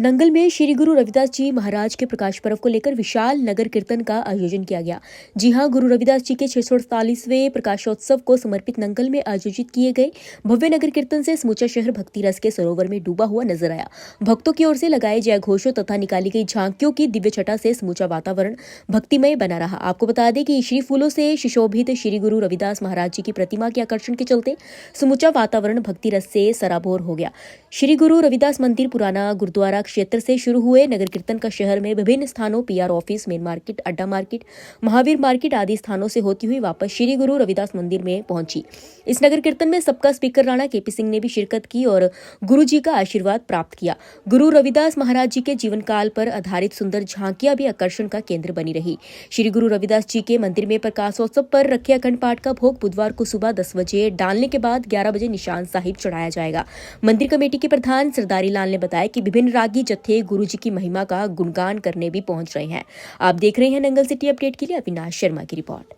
नंगल में श्री गुरु रविदास जी महाराज के प्रकाश पर्व को लेकर विशाल नगर कीर्तन का आयोजन किया गया। जी हाँ, गुरु रविदास जी के छह प्रकाशोत्सव को समर्पित नंगल में आयोजित किए गए भव्य नगर कीर्तन से समूचा शहर भक्ति रस के सरोवर में डूबा हुआ नज़र आया। भक्तों की ओर से लगाए जय घोषों तथा निकाली गई झांकियों की दिव्य छटा से समूचा वातावरण भक्तिमय बना रहा। आपको बता दें कि श्री फूलों से सुशोभित श्री गुरु रविदास महाराज जी की प्रतिमा के आकर्षण के चलते समूचा वातावरण भक्ति रस से सराबोर हो गया। श्री गुरु रविदास मंदिर पुराना गुरुद्वारा क्षेत्र से शुरू हुए। नगर कीर्तन का शहर में विभिन्न स्थानों पीआर ऑफ़िस मेन मार्केट अड्डा मार्केट महावीर मार्केट आदि स्थानों से होती हुई वापस श्री गुरु रविदास मंदिर में पहुँची। इस नगर कीर्तन में सबका स्पीकर राणा केपी सिंह ने भी शिरकत की और गुरु जी का आशीर्वाद प्राप्त किया। गुरु रविदास महाराज जी के जीवन काल पर आधारित सुंदर झांकियाँ भी आकर्षण का केंद्र बनी रही। श्री गुरु रविदास जी के मंदिर में प्रकाशोत्सव पर रखे अखंड पाठ का भोग बुधवार को सुबह दस बजे डालने के बाद ग्यारह बजे निशान साहिब चढ़ाया जाएगा। मंदिर कमेटी के प्रधान सरदारी लाल ने बताया कि विभिन्न रागी जत्थे गुरु जी की महिमा का गुणगान करने भी पहुंच रहे हैं आप देख रहे हैं नंगल सिटी अपडेट के लिए अविनाश शर्मा की रिपोर्ट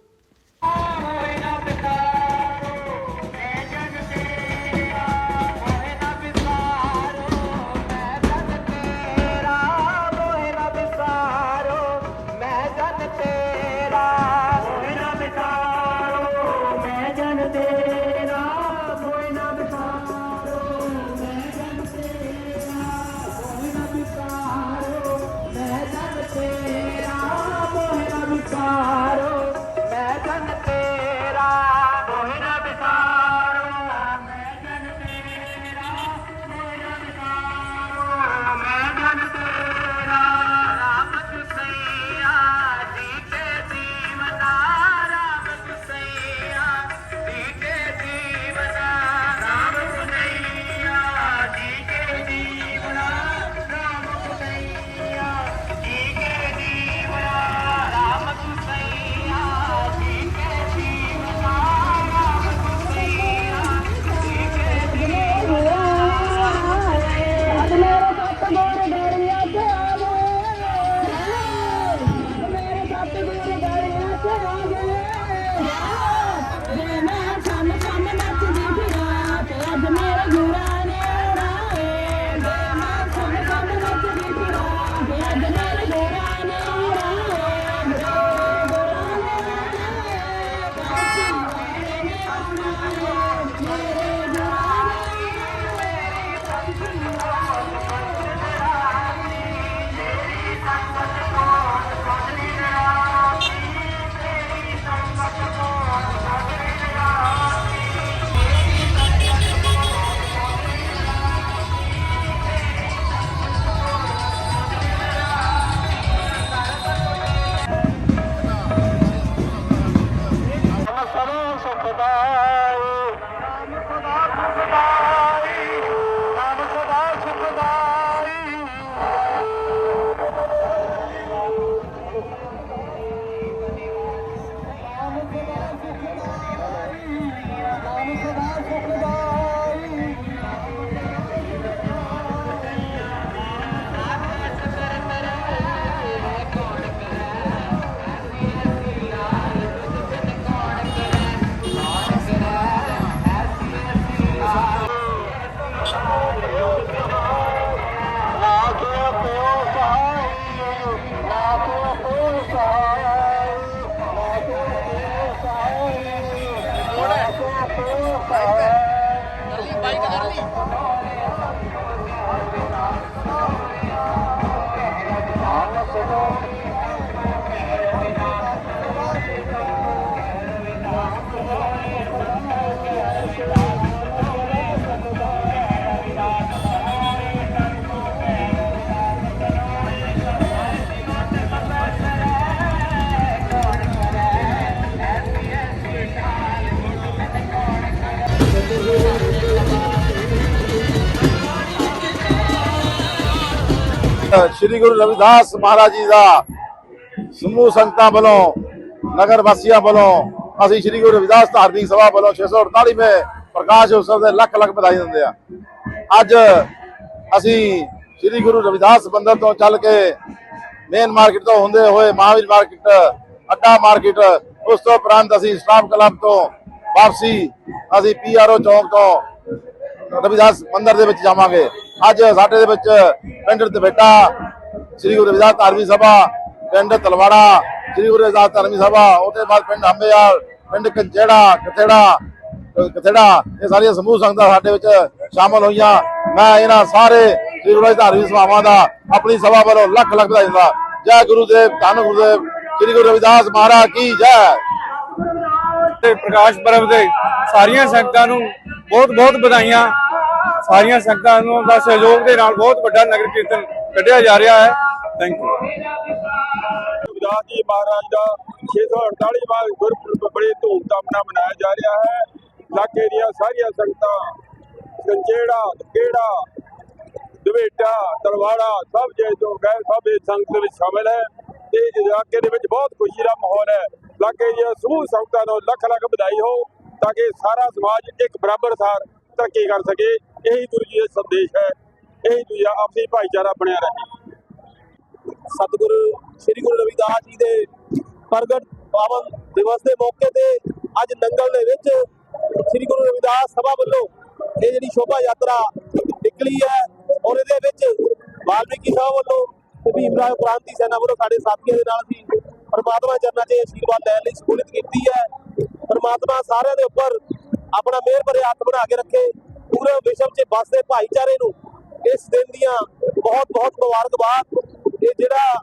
ਸ਼੍ਰੀ ਗੁਰੂ ਰਵਿਦਾਸ ਮਹਾਰਾਜ ਜੀ ਦਾ ਸਮੂਹ ਸੰਗਤਾਂ ਵੱਲੋਂ ਨਗਰ ਵਾਸੀਆਂ ਵੱਲੋਂ ਅਸੀਂ ਸ਼੍ਰੀ ਗੁਰੂ ਰਵਿਦਾਸ ਧਾਰਮਿਕ ਸਭਾ ਵੱਲੋਂ 648ਵੇਂ ਪ੍ਰਕਾਸ਼ ਉਤਸਵ ਦੇ ਲੱਖ ਲੱਖ ਵਧਾਈ ਦਿੰਦੇ ਆ ਅੱਜ ਅਸੀਂ ਸ਼੍ਰੀ ਗੁਰੂ ਰਵਿਦਾਸ ਮੰਦਰ ਤੋਂ ਚੱਲ ਕੇ ਮੇਨ ਮਾਰਕੀਟ ਤੋਂ ਹੁੰਦੇ ਹੋਏ ਮਹਾਵੀਰ ਮਾਰਕੀਟ ਅੱਡਾ ਮਾਰਕੀਟ ਉਸ ਤੋਂ ਉਪਰੰਤ ਅਸੀਂ ਸਟਾਫ ਕਲੱਬ ਤੋਂ ਵਾਪਸੀ ਅਸੀਂ ਪੀਆਰਓ ਚੌਂਕ ਤੋਂ ਰਵਿਦਾਸ ਮੰਦਰ ਦੇ ਵਿੱਚ ਜਾਵਾਂਗੇ। ਅੱਜ ਸਾਡੇ ਦੇ ਵਿੱਚ ਪਿੰਡ ਦਵੇਟਾ, ਸ੍ਰੀ ਗੁਰੂ ਰਵਿਦਾਸ ਧਾਰਮਿਕ ਸਭਾ, ਪਿੰਡ ਤਲਵਾੜਾ, ਸ੍ਰੀ ਗੁਰੂ ਰਵਿਦਾਸ ਧਾਰਮਿਕ ਸਭਾ, ਉਹਦੇ ਬਾਅਦ ਪਿੰਡ ਹੰਬੇਵਾਲ ਪਿੰਡ ਕੰਚੇੜਾ ਕਥੇੜਾ ਕਥੇੜਾ ਇਹ ਸਾਰੀਆਂ ਸਮੂਹ ਸੰਗਤਾਂ ਸਾਡੇ ਵਿੱਚ ਸ਼ਾਮਲ ਹੋਈਆਂ। ਮੈਂ ਇਹਨਾਂ ਸਾਰੇ ਸ੍ਰੀ ਧਾਰਮਿਕ ਸਭਾਵਾਂ ਦਾ ਆਪਣੀ ਸਭਾ ਵੱਲੋਂ ਲੱਖ ਲੱਖ ਵਧਾਈ ਦਿੰਦਾ। ਜੈ ਗੁਰੂਦੇਵ ਧੰਨ ਗੁਰੂਦੇਵ ਸ੍ਰੀ ਗੁਰੂ ਰਵਿਦਾਸ ਮਹਾਰਾਜ ਕੀ ਜੈ। ਤੇ ਪ੍ਰਕਾਸ਼ ਪਰਬ ਦੇ ਸਾਰੀਆਂ ਸੰਗਤਾਂ ਨੂੰ ਬਹੁਤ ਬਹੁਤ ਵਧਾਈਆਂ। ਸਾਰੀਆਂ ਸੰਗਤਾਂ ਨੂੰ ਦਾ ਸਹਿਯੋਗ ਦੇ ਨਾਲ ਬਹੁਤ ਵੱਡਾ ਨਗਰ ਕੀਰਤਨ ਕੱਢਿਆ ਜਾ ਰਿਹਾ ਹੈ। ਥੈਂਕ ਯੂ ਰਵਿਦਾਸ ਜੀ ਮਹਾਰਾਜ ਦਾ 648ਵਾਂ ਗੁਰਪੁਰਬ ਬੜੇ ਧੂਮਧਾਮ ਨਾਲ ਮਨਾਇਆ ਜਾ ਰਿਹਾ ਹੈ। ਇਲਾਕੇ ਦੀਆਂ ਸਾਰੀਆਂ ਸੰਗਤਾਂ, ਕੰਚੇੜਾ ਕਿਹੜਾ ਦਵੇਟਾ, ਤਲਵਾੜਾ, ਸਭ ਜੇ ਜੋ ਗਏ ਸਭ ਇਸ ਸੰਗਤ ਵਿੱਚ ਸ਼ਾਮਿਲ ਹੈ ਤੇ ਇਲਾਕੇ ਦੇ ਵਿੱਚ ਬਹੁਤ ਖੁਸ਼ੀ ਦਾ ਮਾਹੌਲ ਹੈ। ਇਲਾਕੇ ਦੀਆਂ ਸਮੂਹ ਸੰਗਤਾਂ ਨੂੰ ਲੱਖ ਲੱਖ ਵਧਾਈ ਹੋ ਤਾਂ ਕਿ ਸਾਰਾ ਸਮਾਜ ਇੱਕ ਬਰਾਬਰ ਸਾਰ ਤਰੱਕੀ ਕਰ ਸਕੇ। ਇਹੀ ਗੁਰੂ ਜੀ ਦਾ ਸੰਦੇਸ਼ ਹੈ। ਇਹੀ ਦੂਜਾ ਆਪਸੀ ਭਾਈਚਾਰਾ ਬਣਿਆ ਰਹੇ। ਸਤਿਗੁਰੂ, ਸ੍ਰੀ ਗੁਰੂ ਰਵਿਦਾਸ ਜੀ ਦੇ ਪ੍ਰਗਟ ਪਾਵਨ ਦਿਵਸ ਦੇ ਮੌਕੇ ਤੇ ਅੱਜ ਨੰਗਲ ਦੇ ਵਿੱਚ ਸ੍ਰੀ ਗੁਰੂ ਰਵਿਦਾਸ ਸਭਾ ਵੱਲੋਂ ਇਹ ਜਿਹੜੀ ਸ਼ੋਭਾ ਯਾਤਰਾ ਨਿਕਲੀ ਹੈ ਔਰ ਇਹਦੇ ਵਿੱਚ ਵਾਲਮੀਕੀ ਸਾਹਿਬ ਵੱਲੋਂ ਭੀਮ ਰਾਓ ਕ੍ਰਾਂਤੀ ਸੈਨਾ ਵੱਲੋਂ ਸਾਡੇ ਸਾਥੀਆਂ ਦੇ ਨਾਲ ਸੀ ਪਰਮਾਤਮਾ ਚਰਨਾਂ 'ਚ ਆਸ਼ੀਰਵਾਦ ਲੈਣ ਲਈ ਸਹੂਲਤ ਕੀਤੀ ਹੈ। ਪਰਮਾਤਮਾ ਸਾਰਿਆਂ ਦੇ ਉੱਪਰ ਆਪਣਾ ਮਿਹਰ ਭਰੇ ਹੱਥ ਬਣਾ ਕੇ ਰੱਖੇ। ਪੂਰੇ ਵਿਸ਼ਵ 'ਚ ਵਸਦੇ ਭਾਈਚਾਰੇ ਨੂੰ ਇਸ ਦਿਨ ਦੀਆਂ ਬਹੁਤ ਬਹੁਤ ਮੁਬਾਰਕਬਾਦ। ਇਹ ਜਿਹੜਾ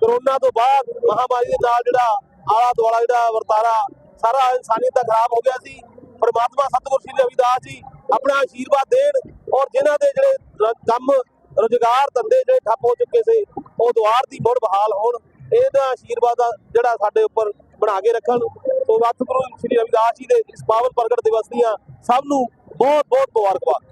ਕਰੋਨਾ ਤੋਂ ਬਾਅਦ ਮਹਾਮਾਰੀ ਦੇ ਨਾਲ ਜਿਹੜਾ ਆਲਾ ਦੁਆਲਾ ਜਿਹੜਾ ਵਰਤਾਰਾ, ਸਾਰਾ ਇਨਸਾਨੀਅਤ ਦਾ ਖਰਾਬ ਹੋ ਗਿਆ ਸੀ। ਪਰਮਾਤਮਾ ਸਤਿਗੁਰ ਸ੍ਰੀ ਰਵਿਦਾਸ ਜੀ ਆਪਣਾ ਆਸ਼ੀਰਵਾਦ ਦੇਣ ਔਰ ਜਿਨ੍ਹਾਂ ਦੇ ਜਿਹੜੇ ਕੰਮ, ਰੁਜ਼ਗਾਰ ਧੰਦੇ ਜਿਹੜੇ ਠੱਪ ਹੋ ਚੁੱਕੇ ਸੀ, ਉਹ ਦੁਆਰ ਦੀ ਮੁੜ ਬਹਾਲ ਹੋਣ ਇਹਦਾ ਆਸ਼ੀਰਵਾਦ ਜਿਹੜਾ ਸਾਡੇ ਉੱਪਰ ਬਣਾ ਕੇ ਰੱਖਣ। ਸੋ ਸਤਿਗੁਰੂ ਸ੍ਰੀ ਰਵਿਦਾਸ ਜੀ ਦੇ ਇਸ ਪਾਵਨ ਪ੍ਰਗਟ ਦਿਵਸ ਦੀਆਂ ਸਭ ਨੂੰ ਬਹੁਤ ਬਹੁਤ ਮੁਬਾਰਕਬਾਦ।